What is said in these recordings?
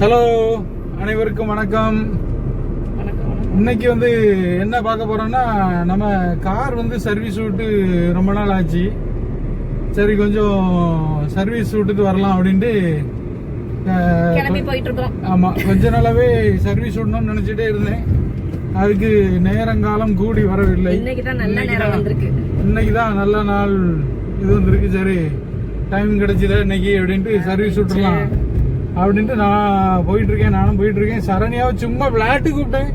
Hello அனைவருக்கும் வணக்கம். இன்னைக்கு வந்து என்ன பார்க்க போறோம்னா நம்ம கார் வந்து சர்வீஸ் விட்டு ரொம்ப நாள் ஆச்சு. சரி கொஞ்சம் சர்வீஸ் விட்டுட்டு வரலாம் அப்படின்ட்டு ஆமா கொஞ்ச நாளாவே சர்வீஸ் விடணும்னு நினைச்சிட்டே இருந்தேன். அதுக்கு நேரங்காலம் கூடி வரவில்லை. இன்னைக்கு தான் நல்ல நாள் இது வந்திருக்கு. சரி டைம் கிடைச்சது இன்னைக்கு அப்படின்ட்டு சர்வீஸ் விட்டுறலாம். அப்படின்ட்டு நான் போயிட்டு இருக்கேன் நானும் போயிட்டு இருக்கேன் சரணியாவை சும்மா விளையாட்டு கூப்பிட்டேன்.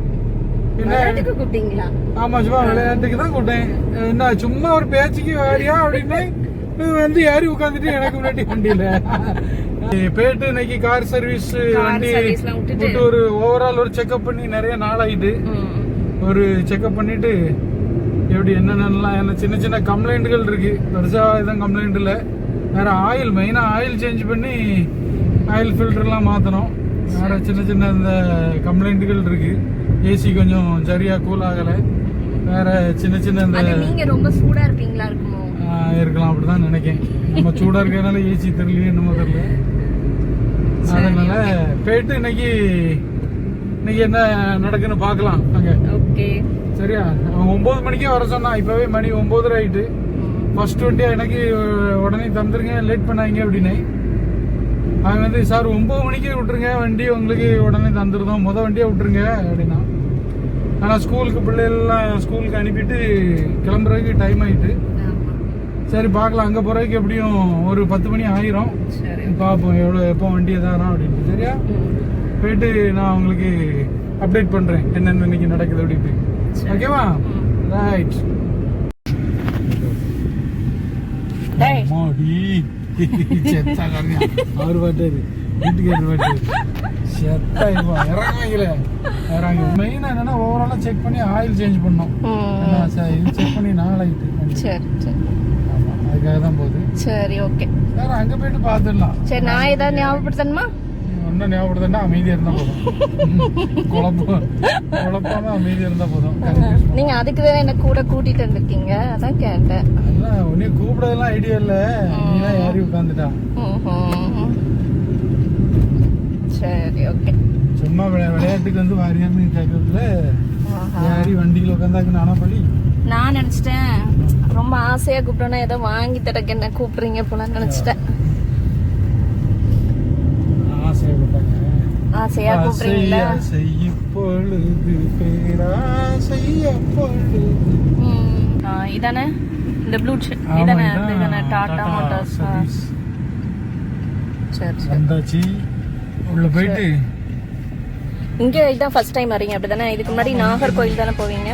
ஆமா சும்மா விளையாட்டுக்கு தான் கூப்பிட்டேன். என்ன சும்மா ஒரு பேச்சுக்கு வாரியா அப்படின்னு வந்து ஏறி உட்காந்துட்டு எனக்கு முன்னாடி வண்டியில. போயிட்டு இன்னைக்கு கார் சர்வீஸ் வண்டி. விட்டு ஒரு ஓவரால் ஒரு செக்அப் பண்ணி நிறைய நாள் ஆயிட்டு. ஒரு செக்அப் பண்ணிட்டு எப்படி என்னென்னலாம் என்ன சின்ன சின்ன கம்ப்ளைண்ட்டுகள் இருக்கு. பெருசா எதுவும் கம்ப்ளைண்ட் இல்லை. வேற ஆயில் மெயினா ஆயில் சேஞ்ச் பண்ணி ஆயில் ஃபில்டர்லாம் மாற்றணும் வேற சின்ன சின்ன இந்த கம்ப்ளைண்ட்டுகள் இருக்கு. ஏசி கொஞ்சம் சரியா கூல் ஆகலை. வேற சின்ன சின்ன இந்த ரொம்ப சூடா இருப்பீங்களா இருக்குமோ? இருக்கலாம். அப்படிதான் நினைக்கேன். நம்ம சூடா இருக்கிறதுனால ஏசி தெரியலையே என்னமோ தெரியல. அதனால போயிட்டு இன்னைக்கு இன்னைக்கு என்ன நடக்குன்னு பார்க்கலாம். அங்க. ஓகே. சரியா? ஒன்பது மணிக்கே வர சொன்னான். இப்பவே மணி ஒன்பதரை ஆயிட்டு. ஃபர்ஸ்ட் வண்டியா எனக்கு உடனே தந்துருங்க. லேட் பண்ணாங்க அப்படின்னு அவன் வந்து சார் ஒன்பது மணிக்கே விட்டுருங்க. வண்டி உங்களுக்கு உடனே தந்துருந்தோம் முத வண்டியா விட்டுருங்க அப்படின்னா. ஆனால் ஸ்கூலுக்கு பிள்ளைகள்லாம் ஸ்கூலுக்கு அனுப்பிட்டு கிளம்புறதுக்கு டைம் ஆயிட்டு. சரி பார்க்கலாம். அங்கே போகிறதுக்கு எப்படியும் ஒரு பத்து மணி ஆயிரும். பார்ப்போம் எவ்வளோ எப்போ வண்டி எதாரம் அப்படின்ட்டு. சரியா. போயிட்டு நான் உங்களுக்கு அப்டேட் பண்ணுறேன் என்னென்ன இன்னைக்கு நடக்குது அப்படின்ட்டு. ஓகேவா? ரைட் டேய். அவர் பாட்டாரு வீட்டுக்காரர் பாட்டாரு செத்தா இப்போ இறங்குவாங்கள. இறங்கு. மெயினாக என்னன்னா ஓவராலாக செக் பண்ணி ஆயில் சேஞ்ச் பண்ணோம். இது செக் பண்ணி நாளாயிட்டு. சரி சரி. அதுக்காக தான் போகுது. சரி ஓகே வேற அங்க போயிட்டு பார்த்துடலாம். சரி நான் ஏதாவது ஞாபகப்படுத்தணுமா? ஒன்னும் ஞாபகப்படுத்தா அமைதியா இருந்தா போதும். குழப்பம் குழப்பாம அமைதியா இருந்தா போதும். நீங்க அதுக்கு தான் என்ன கூட கூட்டிட்டு வந்திருக்கீங்க? அதான் கேட்டேன். அதெல்லாம் உன்னையும் கூப்பிடறதெல்லாம் ஐடியா இல்ல. நீதான் ஏறி உட்காந்துட்டா. சரி ஓகே. சும்மா விளையா விளையாட்டுக்கு வந்து வாரியான்னு கேட்கறதுல ஏறி வண்டியில் உட்காந்தாக்கு நானா பள்ளி நான் நினைச்சிட்டேன். ரொம்ப ஆசையா கூப்பிட்டோன்னா ஏதோ வாங்கி தரக்கு என்ன கூப்பிடுறீங்க போல நினைச்சிட்டேன். ஆசையா கூப்பிடுறீங்களா ஆசை இப்பொழுது பேராசை அப்பொழுது. ம். ஆ, இதானே? இந்த ப்ளூ ஆமா, இதானே இதான் டாடா டாடா மோட்டார்ஸ். சரி வந்தாச்சு. உள்ள போயிட்டு. இங்க இதான் ஃபர்ஸ்ட் டைம் வரீங்க அப்படிதானே? இதுக்கு முன்னாடி நாகர்கோயில் தானே போவீங்க?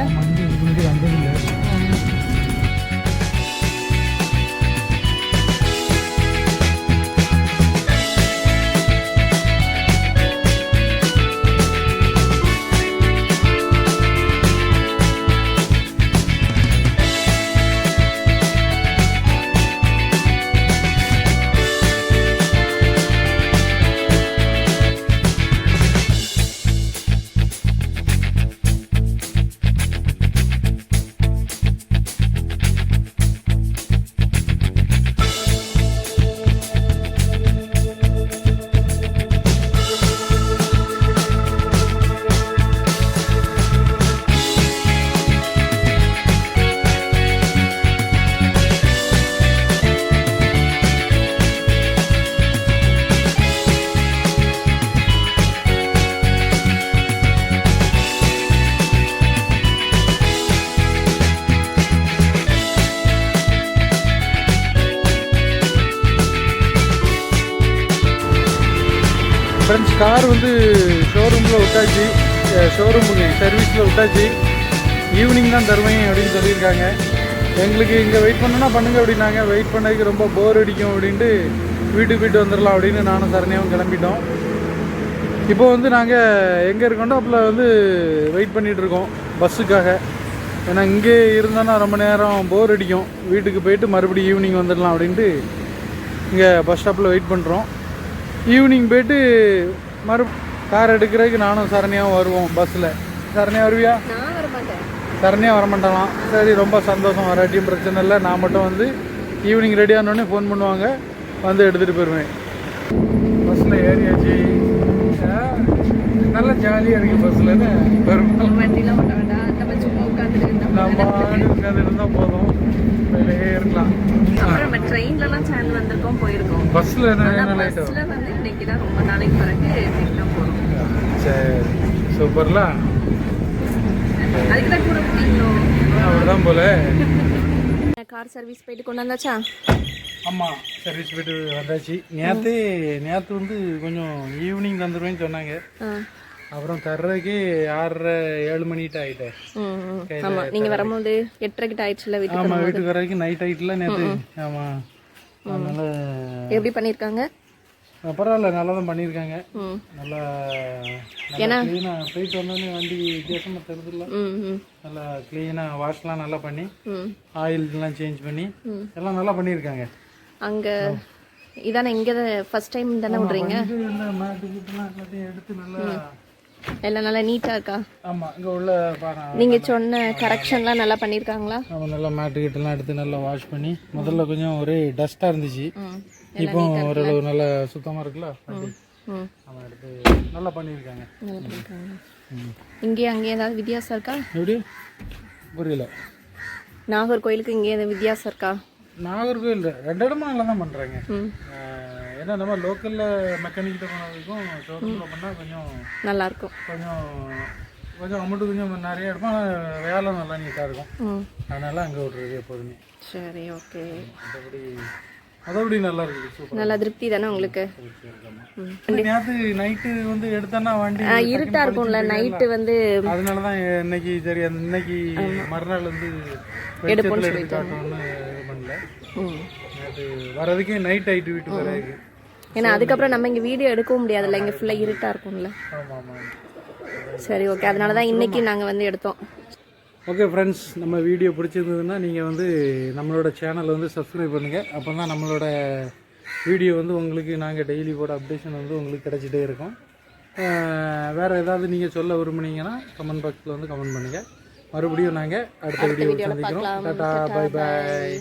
ஃப்ரெண்ட்ஸ் கார் வந்து ஷோரூமில் விட்டாச்சு ஷோரூமுங்க சர்வீஸில் விட்டாச்சு ஈவினிங் தான் தருவேன் அப்படின்னு சொல்லியிருக்காங்க. எங்களுக்கு இங்கே வெயிட் பண்ணணும்னா பண்ணுங்க அப்படின்னாங்க. வெயிட் பண்ணதுக்கு ரொம்ப போர் அடிக்கும் அப்படின்ட்டு வீட்டுக்கு போயிட்டு வந்துடலாம் அப்படின்னு நானும் சரணியாகவும் கிளம்பிட்டோம். இப்போ வந்து நாங்கள் எங்கே இருக்கோண்டோ அப்பில் வந்து வெயிட் பண்ணிகிட்ருக்கோம் பஸ்ஸுக்காக. ஏன்னா இங்கே இருந்தோன்னா ரொம்ப நேரம் போர் அடிக்கும். வீட்டுக்கு போயிட்டு மறுபடியும் ஈவினிங் வந்துடலாம் அப்படின்ட்டு இங்கே பஸ் ஸ்டாப்பில் வெயிட் பண்ணுறோம் ஈவினிங் போயிட்டு மறு கார் எடுக்கிறதுக்கு நானும் சரணியாவும் வருவோம் பஸ்ஸில் சரணியா வருவியா? நான் வர மாட்டேன் சரணியா வரமாட்டாலாம் சரி ரொம்ப சந்தோஷம். வராட்டியும் பிரச்சனை இல்லை. நான் மட்டும் வந்து ஈவினிங் ரெடி ஆனோடனே ஃபோன் பண்ணுவாங்க. வந்து எடுத்துகிட்டு போயிடுவேன் பஸ்ஸில் ஏறியாச்சு. ஆ, ஜாலியாக இருக்கு பஸ்ஸில் வேண்டாம். நம்ம உட்காந்துட்டு இருந்தால் போதும். வெளியே இருக்கலாம். ட்ரெயின்லலாம் சேர்ந்து வந்திருக்கோம் போயிருக்கோம். பஸ்ஸில் பஸ்ல வந்து இன்னைக்கு தான் ரொம்ப நாளைக்கு பிறகு தான் போறோம். சரி சூப்பர்ல. அதுக்கு தான் கூட போனீங்களோ? அப்படிதான் போல. கார் சர்வீஸ் போயிட்டு கொண்டு வந்தாச்சா? ஆமாம் சர்வீஸ் போயிட்டு வந்தாச்சு. நேற்று நேற்று வந்து கொஞ்சம் ஈவினிங் தந்துடுவேன்னு சொன்னாங்க. அப்புறம் தர்றதுக்கு ஆறரை ஏழு மணிகிட்ட ஆகிட்டேன் ம், ம். ஆமா நீங்க வரும்போது எட்டரை கிட்ட ஆயிடுச்சுல வீட்டுக்கு ஆமாம் வீட்டுக்கு வர்றதுக்கு நைட் ஆகிட்டுல நேற்று ஆமாம் அதனால எப்படி பண்ணிருக்காங்க? பரவாயில்ல நல்லா தான் பண்ணியிருக்காங்க நல்லா க்ளீனாக போயிட்டு வந்தோடனே வண்டி வித்தியாசமாக ம் நல்லா க்ளீனாக வாஷ்லாம் நல்லா பண்ணி ஆயில்லாம் சேஞ்ச் பண்ணி. எல்லாம் நல்லா பண்ணியிருக்காங்க அங்க இதானே இங்க ஃபர்ஸ்ட் டைம் தானே விடுறீங்க? எடுத்து நல்லா எல்லாம் நல்லா நீட்டா இருக்கா? ஆமாம் இங்கே உள்ள நீங்க சொன்ன கரெக்ஷன்லாம் நல்லா பண்ணிருக்காங்களா? நம்ம நல்லா மேட்டு கிட்டலாம் எடுத்து நல்லா வாஷ் பண்ணி முதல்ல கொஞ்சம் ஒரே டஸ்ட்டாக இருந்துச்சு. இப்போ ஓரளவு நல்லா சுத்தமாக இருக்குல்ல? வண்டி ம். நம்ம எடுத்து நல்லா பண்ணிருக்காங்க. இங்கே அங்கே ஏதாவது வித்தியாசம் இருக்கா? எப்படி? புரியல. நாகர்கோயிலுக்கு இங்கே ஏதாவது வித்தியாசம் இருக்கா? நாகர்கோவில் ரெண்டு இடமும் நல்லா தான் பண்ணுறாங்க ம். ஏன்னா நம்ம லோக்கலில் மெக்கானிக்கிட்ட போனதுக்கும் ஷோரூமில் பண்ணால் கொஞ்சம் நல்லா இருக்கும் கொஞ்சம் கொஞ்சம் அமௌண்ட்டு கொஞ்சம் நிறைய எடுப்போம் ஆனால் வேலை நல்லா நீட்டாக இருக்கும். அதனால அங்கே விட்றது எப்போதுமே. சரி ஓகே. மற்றபடி மற்றபடி நல்லா இருக்குது. சூப்பர் நல்லா திருப்தி தானே உங்களுக்கு? நேற்று நைட்டு வந்து எடுத்தேன்னா வண்டி இருட்டா இருக்கும்ல நைட்டு வந்து அதனால தான் இன்னைக்கு சரி அந்த இன்னைக்கு மறுநாள் வந்து காட்டணும்னு இது பண்ணல. நேற்று வர்றதுக்கே நைட் ஆயிட்டு வீட்டுக்கு வர்றதுக்கு ஏன்னா அதுக்கப்புறம் நம்ம இங்கே வீடியோ எடுக்கவும் முடியாதுல்ல இங்கே ஃபுல்லாக இருட்டா இருக்கும்ல. சரி ஓகே அதனால தான் இன்னைக்கு நாங்கள் வந்து எடுத்தோம். ஓகே ஃப்ரெண்ட்ஸ் நம்ம வீடியோ பிடிச்சிருந்ததுன்னா நீங்கள் வந்து நம்மளோட சேனலை வந்து சப்ஸ்கிரைப் பண்ணுங்கள் அப்போ தான் நம்மளோட வீடியோ வந்து உங்களுக்கு நாங்கள் டெய்லி போட அப்டேஷன் வந்து உங்களுக்கு கிடச்சிட்டே இருக்கும். வேறு ஏதாவது நீங்கள் சொல்ல விரும்புனீங்கன்னா கமெண்ட் பாக்ஸில் வந்து கமெண்ட் பண்ணுங்கள் மறுபடியும் நாங்கள் அடுத்த வீடியோ சந்திக்கிறோம். Tata bye bye